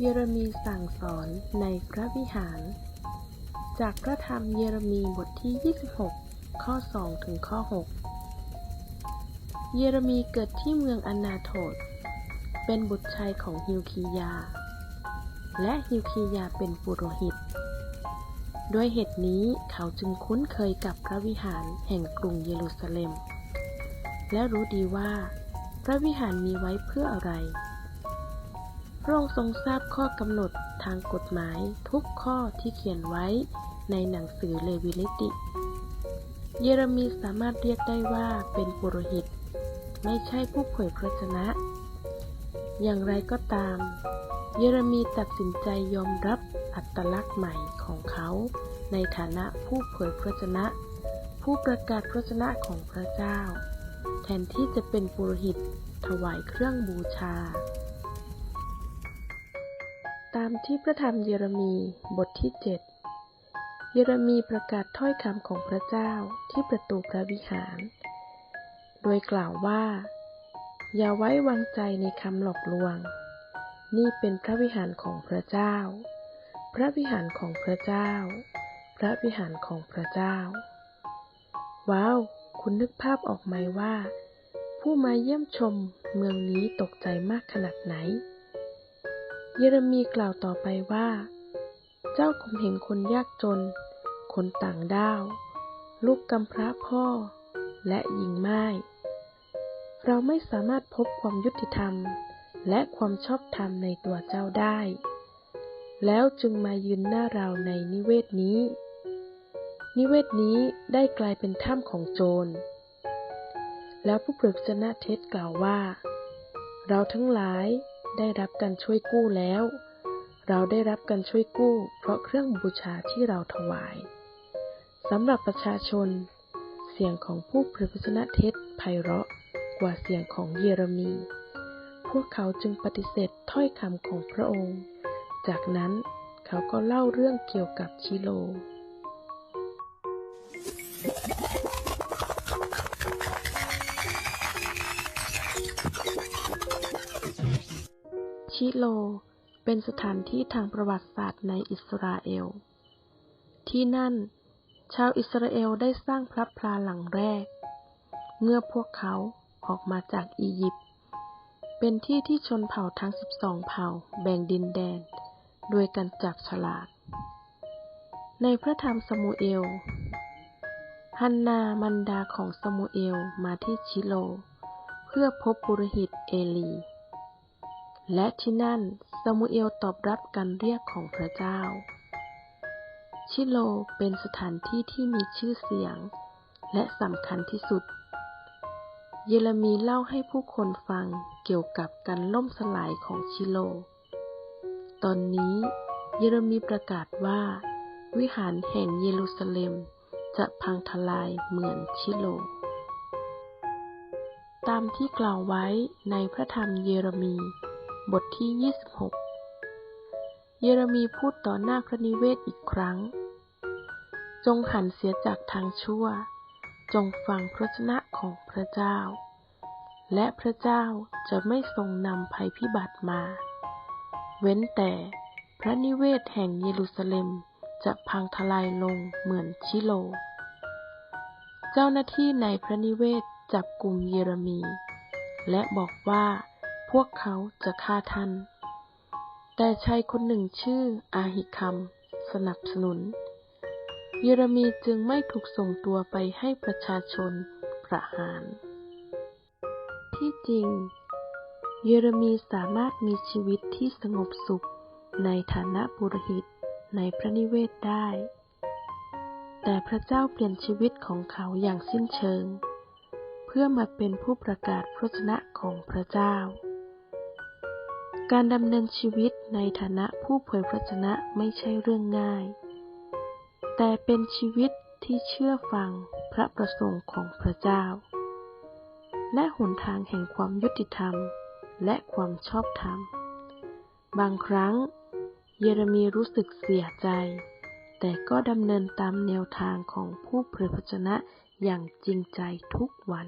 เยเรมีสั่งสอนในพระวิหาร จากพระธรรมเยเรมีบทที่ 26 ข้อ 2 ถึงข้อ 6 เยเรมีเกิดที่เมืองอนาโถดเป็นบุตรชายของฮิวคียา และฮิวคียาเป็นปุโรหิต ด้วยเหตุนี้เขาจึงคุ้นเคยกับพระวิหารแห่งกรุงเยรูซาเล็ม และรู้ดีว่า พระวิหารมีไว้เพื่ออะไร ระองค์ทรงทราบข้อกำหนดทางกฎหมายทุกข้อที่เขียนไว้ในหนังสือเลวินิติ เยเรมีสามารถเรียกได้ว่าเป็นปุโรหิต ไม่ใช่ผู้เผยพระชนะ อย่างไรก็ตาม เยเรมีตัดสินใจยอมรับอัตลักษณ์ใหม่ของเขาในฐานะผู้เผยพระชนะ ผู้ประกาศพระชนะของพระเจ้า แทนที่จะเป็นปุโรหิตถวายเครื่องบูชา ตามที่พระธรรมเยเรมีบทที่ 7 เยเรมีประกาศถ้อยคำของพระเจ้าที่ประตูพระวิหาร โดยกล่าวว่า อย่าไว้วางใจในคำหลอกลวง นี่เป็นพระวิหารของพระเจ้า พระวิหารของพระเจ้า พระวิหารของพระเจ้า ว้าว คุณนึกภาพออกไหมว่า ผู้มาเยี่ยมชมเมืองนี้ตกใจมากขนาดไหน เยเรมีกล่าวต่อไปว่า เจ้าคงเห็นคนยากจน คนต่างด้าว ลูกกำพร้าพ่อ และหญิงไม้เราไม่สามารถพบความยุติธรรม และความชอบธรรมในตัวเจ้าได้ แล้วจึงมายืนหน้าเราในนิเวศนี้ นิเวศนี้ได้กลายเป็นถ้ำของโจร แล้วผู้เผยพระชนะเท็จกล่าวว่า เราทั้งหลาย ได้รับการช่วยกู้แล้ว เราได้รับการช่วยกู้ เพราะเครื่องบูชาที่เราถวายสำหรับประชาชน เสียงของผู้เผยพระชนะเท็จไพเราะกว่าเสียงของเยเรมี พวกเขาจึงปฏิเสธถ้อยคำของพระองค์ จากนั้นเขาก็เล่าเรื่องเกี่ยวกับชิโล ชิโล เป็นสถานที่ทางประวัติศาสตร์ในอิสราเอล ที่นั่น ชาวอิสราเอลได้สร้างพระพลาหลังแรก เมื่อพวกเขาออกมาจากอียิปต์ เป็นที่ที่ชนเผ่าทั้ง 12 เผ่าแบ่งดินแดน โดยการจับฉลาก ในพระธรรมสมูเอล ฮันนามันดาของสมูเอลมาที่ชิโล เพื่อพบปุโรหิตเอลี และที่นั่นซามูเอลตอบรับการเรียกของพระเจ้า ชิโลเป็นสถานที่ที่มีชื่อเสียง และสำคัญที่สุด เยเรมีเล่าให้ผู้คนฟังเกี่ยวกับการล่มสลายของชิโล ตอนนี้เยเรมีประกาศว่า วิหารแห่งเยรูซาเล็มจะพังทลายเหมือนชิโล ตามที่กล่าวไว้ในพระธรรมเยเรมี บทที่ 26 เยเรมีพูดต่อหน้าพระนิเวศอีกครั้ง จงหันเสียจากทางชั่ว จงฟังพระชนะของพระเจ้า และพระเจ้าจะไม่ทรงนำภัยพิบัติมา เว้นแต่พระนิเวศแห่งเยรูซาเล็มจะพังทลายลงเหมือนชิโล เจ้าหน้าที่ในพระนิเวศจับกลุ่มเยเรมี และบอกว่า พวกเขาจะฆ่าท่าน แต่ชายคนหนึ่งชื่ออาหิคัมสนับสนุน เยเรมีจึงไม่ถูกส่งตัวไปให้ประชาชนประหาร ที่จริง เยเรมีสามารถมีชีวิตที่สงบสุขในฐานะปุรหิตในพระนิเวศได้ แต่พระเจ้าเปลี่ยนชีวิตของเขาอย่างสิ้นเชิง เพื่อมาเป็นผู้ประกาศพระชนะของพระเจ้า การดำเนินชีวิตในฐานะผู้เผยพระชนะไม่ใช่เรื่องง่าย แต่เป็นชีวิตที่เชื่อฟังพระประสงค์ของพระเจ้า และหนทางแห่งความยุติธรรมและความชอบธรรม บางครั้ง เยเรมีรู้สึกเสียใจ แต่ก็ดำเนินตามแนวทางของผู้เผยพระชนะอย่างจริงใจทุกวัน